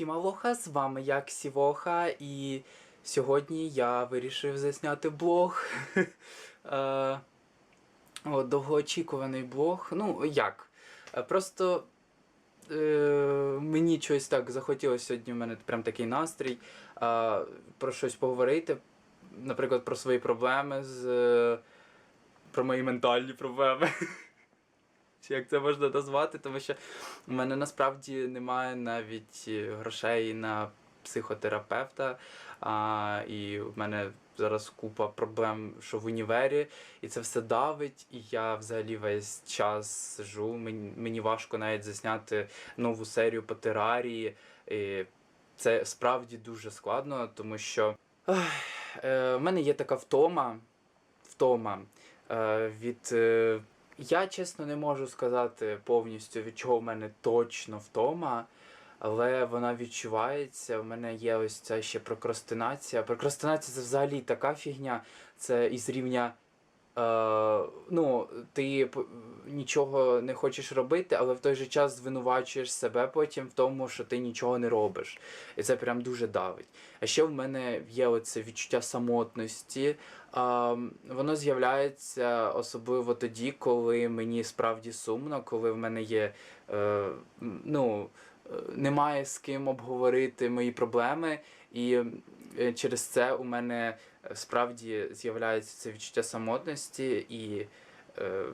всім алоха, з вами я Ксівоха, і сьогодні я вирішив засняти блог. Е, довгоочікуваний блог. Ну, як? Е, Просто е, мені щось так захотілося сьогодні, в мене прям такий настрій про щось поговорити. Наприклад, про свої проблеми з. про мої ментальні проблеми. Чи як це можна назвати, тому що у мене насправді немає навіть е, грошей на психотерапевта, а, і в мене зараз купа проблем, що в універі, і це все давить, і я взагалі весь час сижу. Мені, мені важко навіть засняти нову серію по терарії. І це справді дуже складно, тому що ах, е, в мене є така втома, втома е, від. Е, я чесно не можу сказати повністю, від чого в мене точно втома, але вона відчувається. У мене є ось ця ще прокрастинація. Прокрастинація це взагалі така фігня, це із рівня. Е, ну, ти нічого не хочеш робити, але в той же час звинувачуєш себе потім в тому, що ти нічого не робиш. І це прям дуже давить. А ще в мене є оце відчуття самотності. А, воно з'являється особливо тоді, коли мені справді сумно, коли в мене є. Е, ну, е, немає з ким обговорити мої проблеми, і е, через це у мене е, справді з'являється це відчуття самотності і. Е,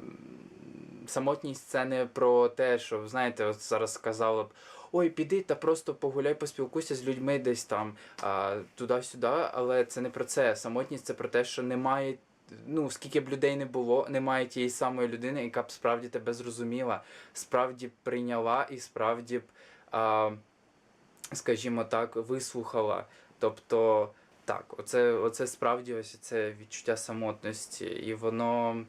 Самотність це не про те, що знаєте, от зараз сказали б ой, піди та просто погуляй, поспілкуйся з людьми десь там туди-сюди, але це не про це. Самотність це про те, що немає. Ну, скільки б людей не було, немає тієї самої людини, яка б справді тебе зрозуміла, справді прийняла і справді б, а, скажімо так, вислухала. Тобто, так, оце, оце справді ось це відчуття самотності, і воно.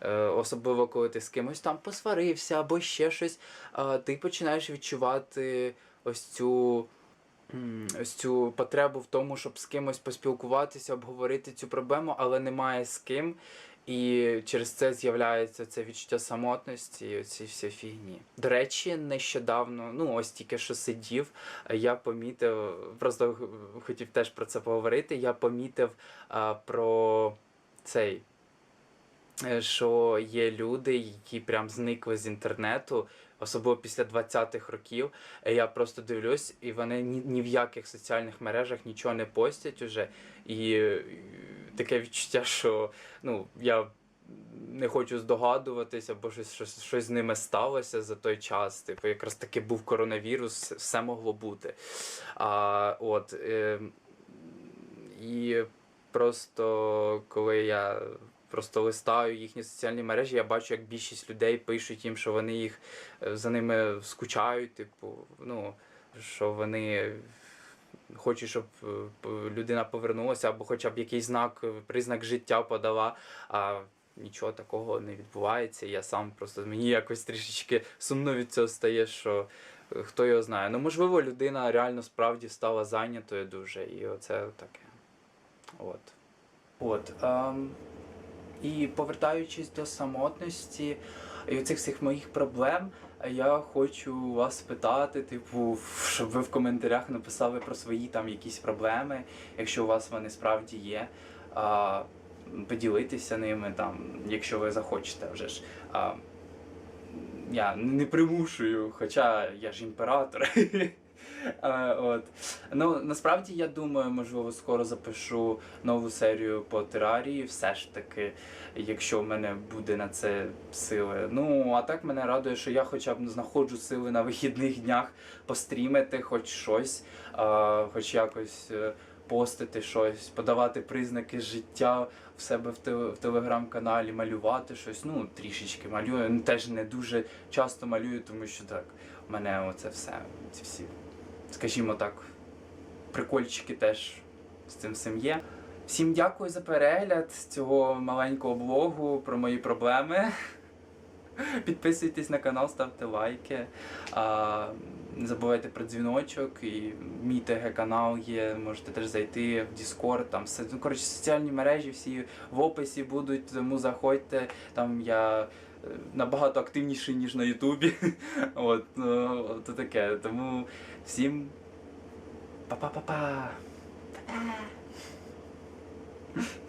Е, особливо коли ти з кимось там посварився або ще щось, ти починаєш відчувати ось цю, ось цю потребу в тому, щоб з кимось поспілкуватися, обговорити цю проблему, але немає з ким. І через це з'являється це відчуття самотності і оці всі фігні. До речі, нещодавно, ну ось тільки що сидів, я помітив, просто хотів теж про це поговорити. Я помітив а, про цей е, що є люди, які прям зникли з інтернету, особливо після 20-х років. Е, Я просто дивлюсь, і вони ні, ні в яких соціальних мережах нічого не постять уже. І таке відчуття, що ну, я не хочу здогадуватися, бо щось, щось, щось з ними сталося за той час. Типу, якраз таки був коронавірус, все могло бути. А, от, е, і просто коли я просто листаю їхні соціальні мережі, я бачу, як більшість людей пишуть їм, що вони їх е, за ними скучають, типу, ну, що вони хочуть, щоб е, людина повернулася, або хоча б якийсь знак, е, признак життя подала. А нічого такого не відбувається. Я сам просто мені якось трішечки сумно від цього стає, що е, хто його знає. Ну, можливо, людина реально справді стала зайнятою дуже, і оце таке. От. От. Ем, і повертаючись до самотності і оцих всіх моїх проблем, я хочу вас спитати, типу, щоб ви в коментарях написали про свої там якісь проблеми, якщо у вас вони справді є. А, поділитися ними там, якщо ви захочете вже ж. А, я не примушую, хоча я ж імператор. А, От. Ну, насправді я думаю, можливо, скоро запишу нову серію по терарії, все ж таки, якщо в мене буде на це сили. Ну, а так мене радує, що я хоча б знаходжу сили на вихідних днях пострімити хоч щось, а, хоч якось е, постити щось, подавати признаки життя в себе в, в телеграм-каналі, малювати щось. Ну, трішечки малюю. Теж не дуже часто малюю, тому що так, в мене оце все, ці всі, скажімо так, прикольчики теж з цим всім є. Всім дякую за перегляд цього маленького блогу про мої проблеми. Підписуйтесь на канал, ставте лайки. Не забувайте про дзвіночок і мій ТГ канал є. Можете теж зайти в Discord. Там все. Ну, коротше, соціальні мережі всі в описі будуть, тому заходьте. Там я набагато активніший, ніж на Ютубі. От, ну, от таке. Тому всім па-па-па-па! Па-па!